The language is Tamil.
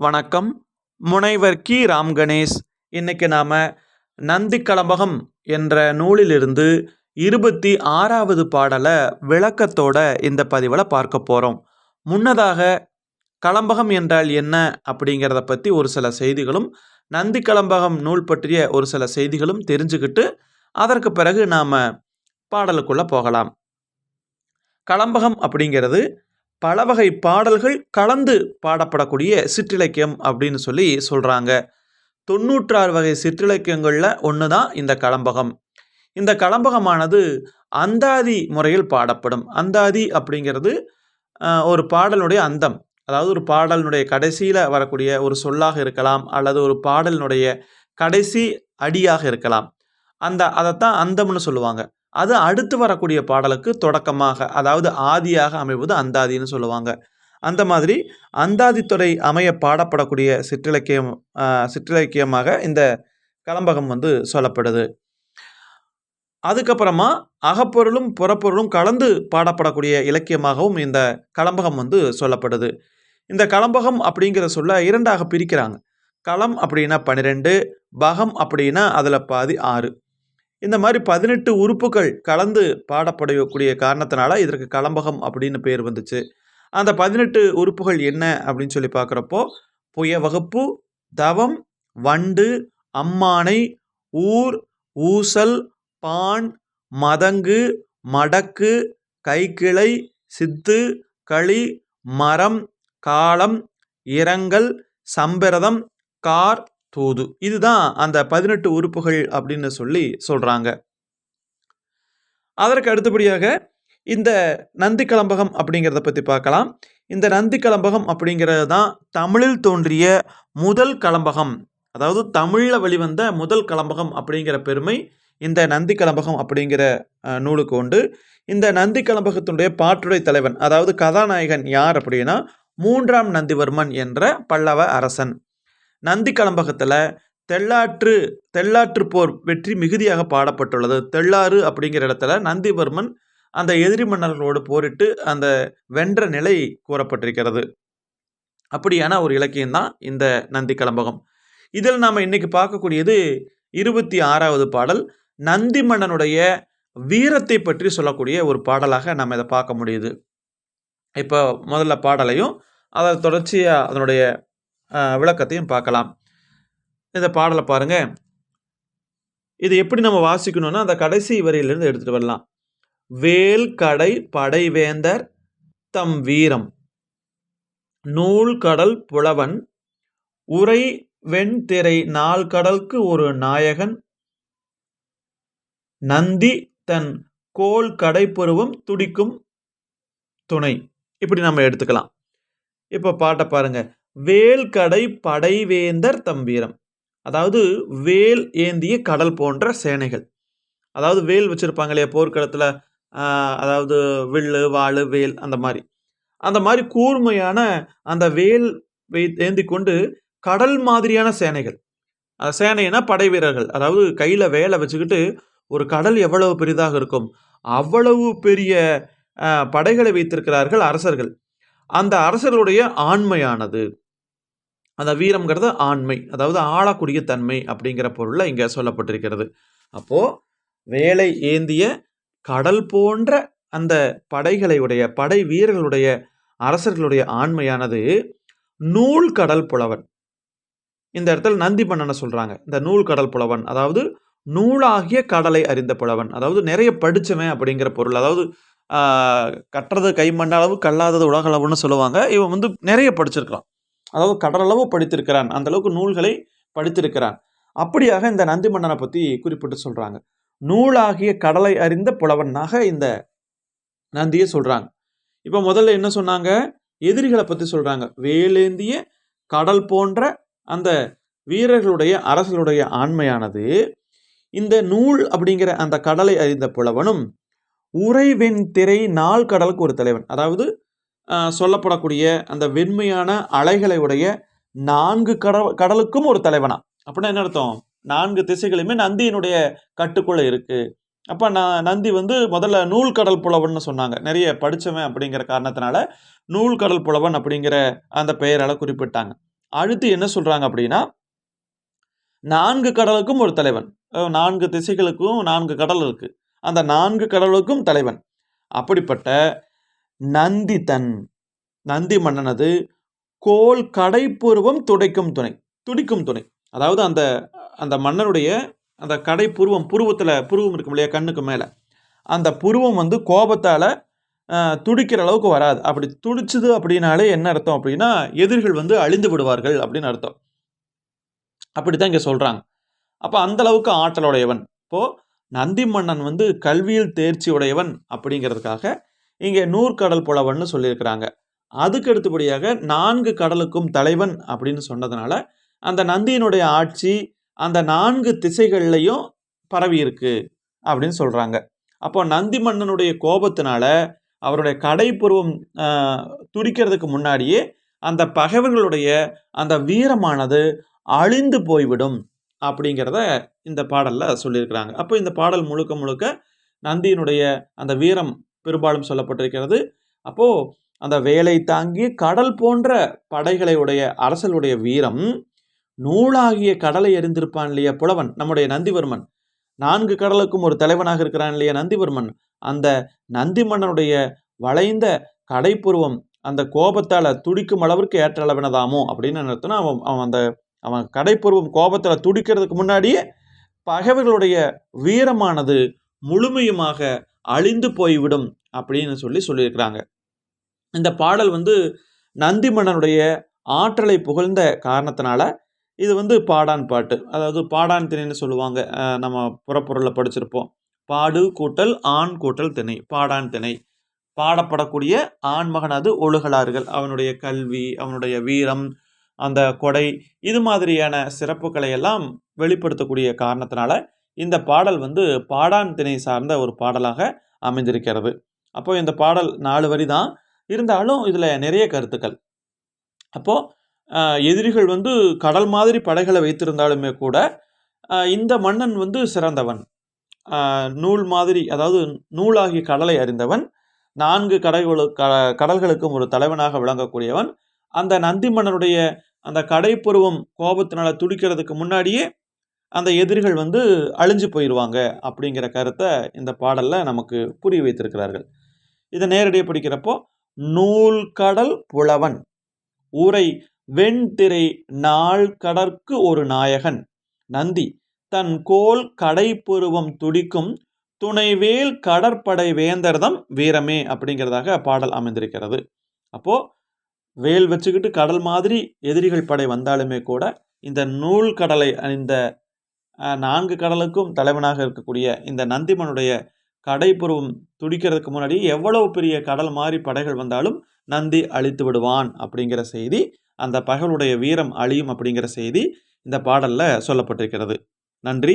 வணக்கம். முனைவர் கி. ராம் கணேஷ் இன்னைக்கு நாம் நந்தி கலம்பகம் என்ற நூலிலிருந்து இருபத்தி ஆறாவது பாடலை விளக்கத்தோட இந்த பதிவில் பார்க்க போகிறோம் முன்னதாக கலம்பகம் என்றால் என்ன அப்படிங்கிறத பற்றி ஒரு சில செய்திகளும் நந்தி கலம்பகம் நூல் பற்றிய ஒரு சில செய்திகளும் தெரிஞ்சுக்கிட்டு அதற்கு பிறகு நாம் பாடலுக்குள்ளே போகலாம். கலம்பகம் அப்படிங்கிறது பல வகை பாடல்கள் கலந்து பாடப்படக்கூடிய சிற்றிலக்கியம் அப்படின்னு சொல்லி சொல்கிறாங்க தொண்ணூற்றாறு வகை சிற்றிலக்கியங்களில் ஒன்று தான் இந்த கலம்பகம். இந்த கலம்பகமானது அந்தாதி முறையில் பாடப்படும். அந்தாதி அப்படிங்கிறது ஒரு பாடலுடைய அந்தம். அதாவது ஒரு பாடலினுடைய கடைசியில் வரக்கூடிய ஒரு சொல்லாக இருக்கலாம் அல்லது ஒரு பாடலினுடைய கடைசி அடியாக இருக்கலாம். அந்த அதைத்தான் அந்தம்னு சொல்லுவாங்க. அது அடுத்து வரக்கூடிய பாடலுக்கு தொடக்கமாக அதாவது ஆதியாக அமைவது அந்தாதின்னு சொல்லுவாங்க. அந்த மாதிரி அந்தாதித்துறை அமைய பாடப்படக்கூடிய சிற்றிலக்கியம் சிற்றிலக்கியமாக இந்த கலம்பகம் வந்து சொல்லப்படுது. அதுக்கப்புறமா அகப்பொருளும் புறப்பொருளும் கலந்து பாடப்படக்கூடிய இலக்கியமாகவும் இந்த கலம்பகம் வந்து சொல்லப்படுது. இந்த கலம்பகம் அப்படிங்கிற சொல்ல இரண்டாக பிரிக்கிறாங்க. களம் அப்படின்னா பன்னிரெண்டு பகம் அப்படின்னா அதில் பாதி ஆறு. இந்த மாதிரி பதினெட்டு உறுப்புகள் கலந்து பாடப்படக்கூடிய காரணத்தினால இதற்கு கலம்பகம் அப்படின்னு பேர் வந்துச்சு. அந்த பதினெட்டு உறுப்புகள் என்ன அப்படின்னு சொல்லி பார்க்குறப்போ புய வகுப்பு தவம் வண்டு அம்மானை ஊர் ஊசல் பான் மதங்கு மடக்கு கைக்கிளை சித்து களி மரம் காலம் இரங்கல் சம்பிரதம் கார் தூது. இதுதான் அந்த பதினெட்டு உறுப்புகள் அப்படின்னு சொல்லி சொல்கிறாங்க அதற்கு அடுத்தபடியாக இந்த நந்தி கலம்பகம் அப்படிங்கிறத பற்றி பார்க்கலாம். இந்த நந்தி கலம்பகம் அப்படிங்கிறது தான் தமிழில் தோன்றிய முதல் கலம்பகம். அதாவது தமிழில் வெளிவந்த முதல் கலம்பகம் அப்படிங்கிற பெருமை இந்த நந்தி கலம்பகம் அப்படிங்கிற நூலுக்கு உண்டு. இந்த நந்தி கலம்பகத்தினுடைய பாட்டுடை தலைவன் அதாவது கதாநாயகன் யார் அப்படின்னா மூன்றாம் நந்திவர்மன் என்ற பல்லவ அரசன். நந்தி கலம்பகத்தில் தெள்ளாற்று தெள்ளாற்று போர் வெற்றி மிகுதியாக பாடப்பட்டுள்ளது. தெள்ளாறு அப்படிங்கிற இடத்துல நந்திவர்மன் அந்த எதிரி மன்னர்களோடு போரிட்டு அந்த வென்ற நிலை கூறப்பட்டிருக்கிறது. அப்படியான ஒரு இலக்கியம் தான் இந்த நந்தி கலம்பகம். இதில் நாம் இன்னைக்கு பார்க்கக்கூடியது இருபத்தி ஆறாவது பாடல். நந்தி மன்னனுடைய வீரத்தை பற்றி சொல்லக்கூடிய ஒரு பாடலாக நம்ம இதை பார்க்க முடியுது. இப்போ முதல்ல பாடலையும் அதை தொடர்ச்சியாக அதனுடைய விளக்கத்தையும் பார்க்கலாம். இந்த பாடலை பாருங்கள் இது எப்படி நம்ம வாசிக்கணும்னா அந்த கடைசி வரியிலிருந்து எடுத்துகிட்டு வரலாம். வேல் கடை படைவேந்தர் தம் வீரம். நூல் கடல் புலவன். உரை வெண்திரை நாள் கடலுக்கு ஒரு நாயகன். நந்தி தன் கோல் கடைப்புருவம் துடிக்கும் துணை. இப்படி நம்ம எடுத்துக்கலாம். இப்போ பாட்டை பாருங்கள் வேல்கடை படைவேந்தர் தம்பீரம். அதாவது வேல் ஏந்திய கடல் போன்ற சேனைகள். அதாவது வேல் வச்சுருப்பாங்க இல்லையா போர்க்களத்தில் அதாவது வில்லு வாள் வேல் அந்த மாதிரி. அந்த மாதிரி கூர்மையான அந்த வேல் வை ஏந்தி கொண்டு கடல் மாதிரியான சேனைகள். அந்த சேனைனா படை வீரர்கள். அதாவது கையில் வேலை வச்சுக்கிட்டு ஒரு கடல் எவ்வளவு பெரிதாக இருக்கும் அவ்வளவு பெரிய படைகளை வைத்திருக்கிறார்கள் அரசர்கள். அந்த அரசர்களுடைய ஆண்மையானது. அந்த வீரம்ங்கிறது ஆண்மை அதாவது ஆளக்கூடிய தன்மை அப்படிங்கிற பொருளில் இங்கே சொல்லப்பட்டிருக்கிறது. அப்போது வேலை ஏந்திய கடல் போன்ற அந்த படைகளையுடைய படை வீரர்களுடைய அரசர்களுடைய ஆண்மையானது நூல் கடல் புலவன். இந்த இடத்துல நந்தி பண்ணனை சொல்கிறாங்க இந்த நூல் கடல் புலவன் அதாவது நூலாகிய கடலை அறிந்த புலவன் அதாவது நிறைய படித்தவன் அப்படிங்கிற பொருள். அதாவது கட்டுறது கைமண்ட அளவு கல்லாதது உலக அளவுன்னு சொல்லுவாங்க. இவன் வந்து நிறைய படிச்சிருக்கிறான். அதாவது கடலளவு படித்திருக்கிறான். அந்த அளவுக்கு நூல்களை படித்திருக்கிறான். அப்படியாக இந்த நந்தி மன்னனை பற்றி குறிப்பிட்டு சொல்றாங்க. நூலாகிய கடலை அறிந்த புலவனாக இந்த நந்தியை சொல்றாங்க. இப்போ முதல்ல என்ன சொன்னாங்க? எதிரிகளை பற்றி சொல்றாங்க. வேலேந்திய கடல் போன்ற அந்த வீரர்களுடைய அரசர்களுடைய ஆண்மையானது இந்த நூல் அப்படிங்கிற அந்த கடலை அறிந்த புலவனும் உறைவெண் திரை நாள் கடலுக்கு ஒரு தலைவன். அதாவது சொல்லப்படக்கூடிய அந்த வெண்மையான அலைகளை உடைய நான்கு கடல் கடலுக்கும் ஒரு தலைவனா. அப்படின்னா என்ன அர்த்தம்? நான்கு திசைகளுமே நந்தியினுடைய கட்டுக்குள்ள இருக்கு. அப்ப நான் நந்தி வந்து முதல்ல நூல் கடல் புலவன்னு சொன்னாங்க. நிறைய படிச்சவன் அப்படிங்கிற காரணத்தினால நூல் கடல் புலவன் அப்படிங்கிற அந்த பெயரால குறிப்பிட்டாங்க. அடுத்து என்ன சொல்றாங்க அப்படின்னா நான்கு கடலுக்கும் ஒரு தலைவன். நான்கு திசைகளுக்கும் நான்கு கடல் இருக்கு. அந்த நான்கு கடலுக்கும் தலைவன். அப்படிப்பட்ட நந்திதன். நந்தி மன்னனது கோல் கடைப்பூர்வம் துடைக்கும் துணை துடிக்கும் துணை. அதாவது அந்த அந்த மன்னனுடைய அந்த கடைப்பூர்வம் புருவத்தில் புருவம் இருக்கும் இல்லையா கண்ணுக்கு மேலே. அந்த புருவம் வந்து கோபத்தால் துடிக்கிற அளவுக்கு வராது. அப்படி துடிச்சுது அப்படின்னாலே என்ன அர்த்தம் அப்படின்னா எதிரிகள் வந்து அழிந்து விடுவார்கள் அப்படின்னு அர்த்தம். அப்படி தான் இங்கே சொல்கிறாங்க அப்போ அந்த அளவுக்கு ஆற்றலுடையவன். இப்போது நந்தி மன்னன் வந்து கல்வியில் தேர்ச்சி உடையவன் அப்படிங்கிறதுக்காக இங்கே நூற்கடல் புலவன்னு சொல்லியிருக்கிறாங்க. அதுக்கு அடுத்தபடியாக நான்கு கடலுக்கும் தலைவன் அப்படின்னு சொன்னதுனால அந்த நந்தியினுடைய ஆட்சி அந்த நான்கு திசைகள்லையும் பரவி இருக்கு அப்படின்னு சொல்றாங்க. அப்போ நந்தி மன்னனுடைய கோபத்தினால அவருடைய கடைப்பருவம் துடிக்கிறதுக்கு முன்னாடியே அந்த பகைவர்களுடைய அந்த வீரமானது அழிந்து போய்விடும் அப்படிங்கிறத இந்த பாடலில் சொல்லியிருக்கிறாங்க. அப்போ இந்த பாடல் முழுக்க முழுக்க நந்தியினுடைய அந்த வீரம் பெரும்பாலும் சொல்லப்பட்டிருக்கிறது. அப்போ அந்த வேலை தாங்கி கடல் போன்ற படைகளை உடைய அரசலுடைய வீரம் நூலாகிய கடலை எரிந்திருப்பான் இல்லையா புலவன் நம்முடைய நந்திவர்மன். நான்கு கடலுக்கும் ஒரு தலைவனாக இருக்கிறான் இல்லையா நந்திவர்மன். அந்த நந்தி மன்னனுடைய வளைந்த கடைப்புருவம் அந்த கோபத்தால் துடிக்கும் அளவிற்கு ஏற்ற அளவினதாமோ அப்படின்னு நிறுத்தினா அவன் அவன் அந்த அவன் கடைப்பருவம் கோபத்தில் துடிக்கிறதுக்கு முன்னாடியே பகைவர்களுடைய வீரமானது முழுமையுமாக அழிந்து போய்விடும் அப்படின்னு சொல்லி சொல்லியிருக்கிறாங்க. இந்த பாடல் வந்து நந்தி மன்னனுடைய ஆற்றலை புகழ்ந்த காரணத்தினால இது வந்து பாடான் பாட்டு. அதாவது பாடான் திணைன்னு சொல்லுவாங்க. நம்ம புறப்பொருளில் படிச்சிருப்போம். பாடு கூட்டல் ஆண் கூட்டல் திணை. பாடான் திணை. பாடப்படக்கூடிய ஆண்மகனது அது ஒழுகலாறுகள். அவனுடைய கல்வி அவனுடைய வீரம் அந்த கொடை இது மாதிரியான சிறப்புகளை எல்லாம் வெளிப்படுத்தக்கூடிய காரணத்தினால இந்த பாடல் வந்து பாடான் திணை சார்ந்த ஒரு பாடலாக அமைந்திருக்கிறது. அப்போ இந்த பாடல் நாலு வரி தான். இருந்தாலும் இதில் நிறைய கருத்துக்கள். அப்போது எதிரிகள் வந்து கடல் மாதிரி படைகளை வைத்திருந்தாலுமே கூட இந்த மன்னன் வந்து சிறந்தவன். நூல் மாதிரி அதாவது நூலாகி கடலை அறிந்தவன். நான்கு கடல்களு க கடல்களுக்கும் ஒரு தலைவனாக விளங்கக்கூடியவன். அந்த நந்தி மன்னனுடைய அந்த கடைப்பருவம் கோபத்தினால் துடிக்கிறதுக்கு முன்னாடியே அந்த எதிரிகள் வந்து அழிஞ்சு போயிடுவாங்க அப்படிங்கிற கருத்தை இந்த பாடலில் நமக்கு புரிய வைத்திருக்கிறார்கள். இதை நேரடியாக படிக்கிறப்போ நூல் கடல் புலவன் ஊரை வெண்திரை நாள் கடற்கு ஒரு நாயகன் நந்தி தன் கோல் கடைப்புருவம் துடிக்கும் துணைவேல் கடற்படை வேந்தர்தம் வீரமே அப்படிங்கிறதாக பாடல் அமைந்திருக்கிறது. அப்போ வேல் வச்சுக்கிட்டு கடல் மாதிரி எதிரிகள் படை வந்தாலுமே கூட இந்த நூல் கடலை அணிந்த நான்கு கடலுக்கும் தலைவனாக இருக்கக்கூடிய இந்த நந்திமனுடைய கடைப்புருவம் துடிக்கிறதுக்கு முன்னாடி எவ்வளவு பெரிய கடல் மாதிரி படைகள் வந்தாலும் நந்தி அழித்து விடுவான் அப்படிங்கிற செய்தி அந்த பகலுடைய வீரம் அழியும் அப்படிங்கிற செய்தி இந்த பாடலில் சொல்லப்பட்டிருக்கிறது. நன்றி.